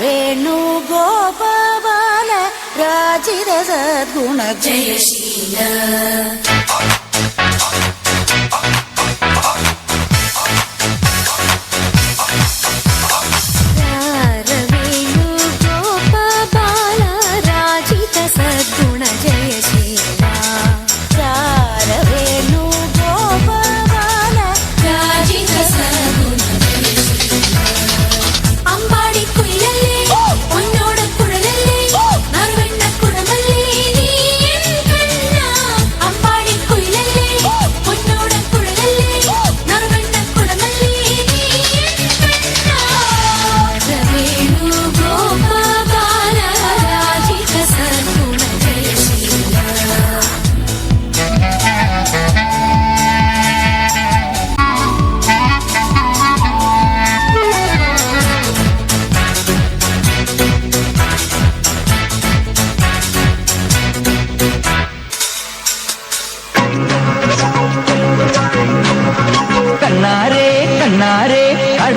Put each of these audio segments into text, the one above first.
వేణు గోపాల రాజిర సద్గుణ జయశీల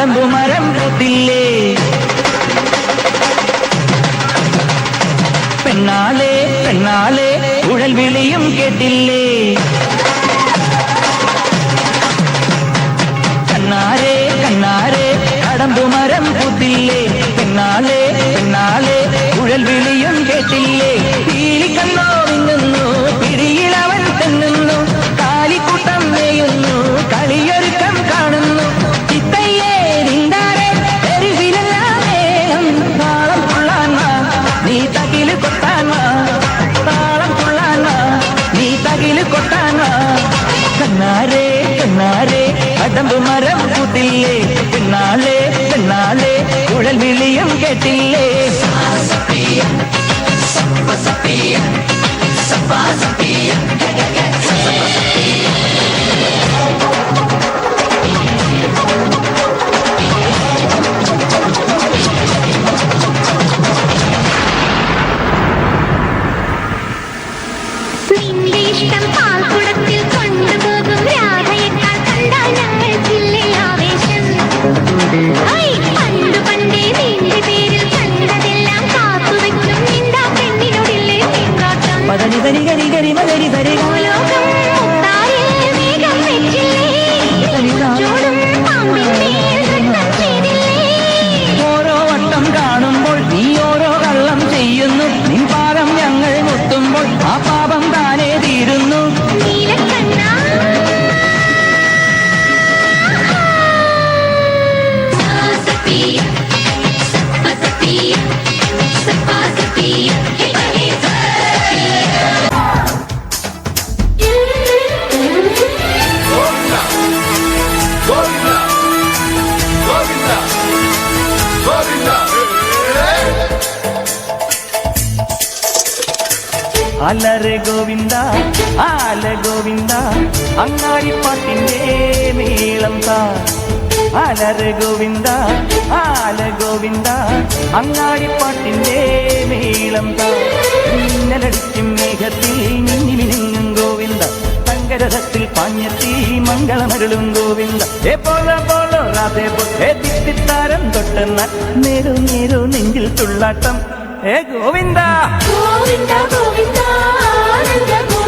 കടമ്പു മരം പൂത്തില്ലേ പെണ്ണാളെ പെണ്ണാളെ ഉഴൽ വിളിയും കേട്ടില്ലേ கடம்பு மரம் கூட்டில்லே பின்னாலே பின்னாலே குழல் விழியம் கேட்டில்லே. சப்பிய சப்பா അലറെ ഗോവിന്ദ ആല ഗോവിന്ദ അങ്ങാടിപ്പാട്ടിന്റെ നീളം താ അലറെ ഗോവിന്ദ ആല ഗോവിന്ദ അങ്ങാടിപ്പാട്ടിന്റെ നീളം താ മിന്നലടിക്കും മേഘത്തിൽ മിന്നി ഗോവിന്ദ തങ്കരഥത്തിൽ പാഞ്ഞെത്തി മംഗളമരുളും ഗോവിന്ദ. ഏ പോല പോലോ രാധേ പോ ഏ തിത്തിത്താരം തൊട്ടെന്ന നേരു നേരു നെഞ്ചിൽ തുള്ളാട്ടം. ഏ ഗോവിന്ദ! ഗോവിന്ദ ഗോവിന്ദ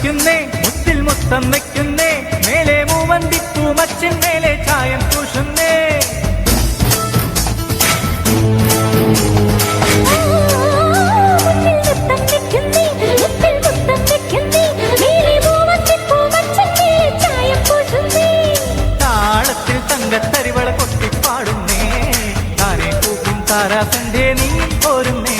നൃത്തം വെക്കുന്നേ മുത്തിൽ മുത്തം വെക്കുന്നേ മേലെ മൂവന്തിപ്പൂ മച്ചിൻ മേലെ ചായം പൂശുന്നേ തരിവള കൊട്ടിപ്പാടുന്നേ താനെ പൂക്കും താരാസന്റെ നീ പോരുന്നേ.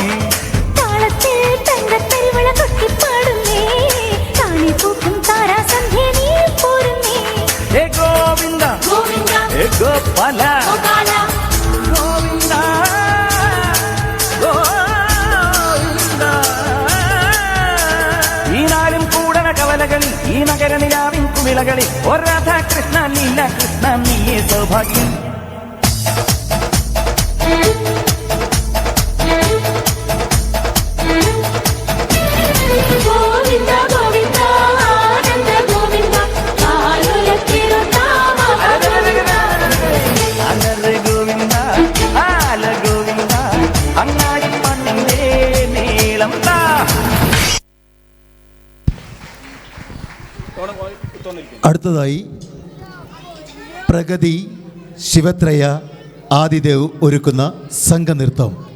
ഈ നഗര നിലാവിൻ കുമിളകളിൽ ഒരാധാ കൃഷ്ണ നീല കൃഷ്ണ നീയേ സൗഭാഗ്യം അടുത്തതായി പ്രഗതി ശിവത്രയ ആദിദേവ് ഒരുക്കുന്ന സംഘനൃത്തം.